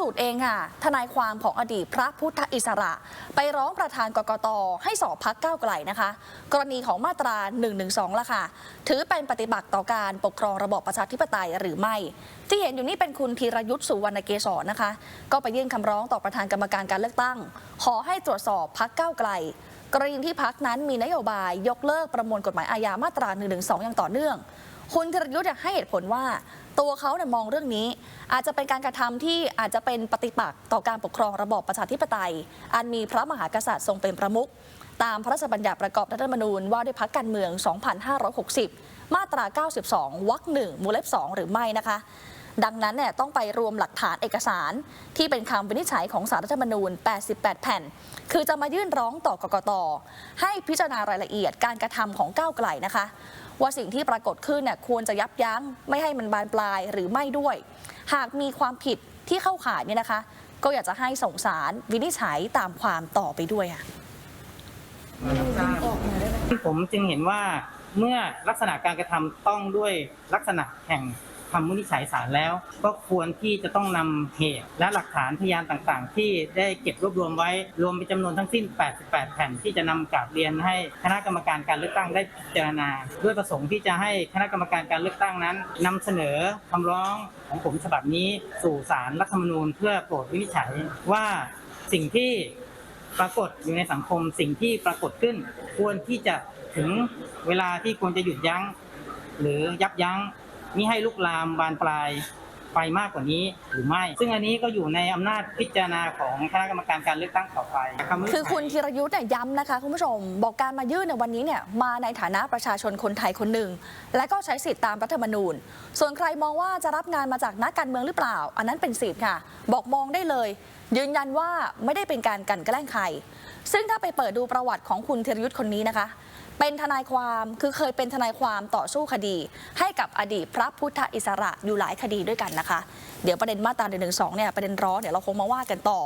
สุดเองค่ะ ทนายความของอดีตพระพุทธอิสระ ไปร้องประธานกกต ให้สอบพักก้าวไกลนะคะ กรณีของมาตรา 112 ละค่ะ ถือเป็นปฏิบัติต่อการปกครองระบอบประชาธิปไตยหรือไม่ ที่เห็นอยู่นี่เป็นคุณธีรยุทธ์สุวรรณเกษรนะคะ ก็ไปยื่นคำร้องต่อประธานกรรมการการเลือกตั้ง ขอให้ตรวจสอบพักก้าวไกลกรณีที่พักนั้นมีนโยบายยกเลิกประมวลกฎหมายอาญามาตรา112อย่างต่อเนื่อง คุณธีรยุทธ์ให้เหตุผลว่า ตัวเขาเนี่ยมองเรื่องนี้ อาจจะเป็นการกระทำที่อาจจะเป็นปฏิปักษ์ต่อการปกครองระบอบประชาธิปไตย อันมีพระมหากษัตริย์ทรงเป็นประมุขตามพระราชบัญญัติประกอบรัฐธรรมนูญว่าด้วยพักการเมือง 2560 มาตรา 92 วรรคหนึ่งหมูเล็บ 2 หรือไม่นะคะ ดังนั้นเนี่ยต้องไปรวมหลักฐานเอกสาร ที่เป็นคำวินิจฉัยของสารรัฐธรรมนูญ 88 แผ่น คือจะมายื่นร้องต่อกกตให้พิจารณารายละเอียดการกระทำของก้าวไกลนะคะ ว่าสิ่งที่ปรากฏขึ้นเนี่ยควรจะยับยั้ง ไม่ให้มันบานปลายหรือไม่ด้วย หากมีความผิดที่เข้าข่ายเนี่ยนะคะ ก็อยากจะให้ส่งสารวินิจฉัยตามความต่อไปด้วยค่ะผมจึงเห็นว่าเมื่อลักษณะการกระทำต้องด้วยลักษณะแห่ง คำวินิจฉัยศาลแล้ว ก็ควรที่จะต้องนำเหตุและหลักฐานพยานต่างๆ ที่ได้เก็บรวบรวมไว้รวมเป็นจำนวนทั้งสิ้น 88 แผ่นที่จะนำกราบเรียนให้คณะกรรมการการเลือกตั้งได้พิจารณา ด้วยประสงค์ที่จะให้คณะกรรมการการเลือกตั้งนั้นนำเสนอคำร้องของผมฉบับนี้สู่ศาลรัฐธรรมนูญ เพื่อโปรดวินิจฉัยว่าสิ่งที่ปรากฏอยู่ในสังคมสิ่งที่ปรากฏขึ้น ควรที่จะถึงเวลาที่ควรจะหยุดยั้ง หรือยับยั้ง มิให้ลุกลามบานปลายไปมากกว่านี้หรือไม่ ซึ่งอันนี้ก็อยู่ในอำนาจพิจารณาของคณะกรรมการการเลือกตั้งต่อไปำวินิจฉัยคือคุณธีรยุทธ์เนี่ยย้ำนะคะคุณผู้ชม บอกการมายื่นในวันนี้เนี่ยมาในฐานะประชาชนคนไทยคนหนึ่ง และก็ใช้สิทธิตามรัฐธรรมนูญ ส่วนใครมองว่าจะรับงานมาจากนักการเมืองหรือเปล่า อันนั้นเป็นสิทธิ์ค่ะ บอกมองได้เลย ยืนยันว่าไม่ได้เป็นการกันแกล้งใครซึ่งถ้าไปเปิดดูประวัติของคุณธีรยุทธ์คนนี้นะคะเป็นทนายความคือเคยเป็นทนายความต่อสู้คดี ให้กับอดีตพระพุทธอิสระอยู่หลายคดีด้วยกันนะคะ เดี๋ยวประเด็นมาตรา1นึเนี่ยประเด็นร้อนเดี๋ยวเราคงมาว่ากันต่อ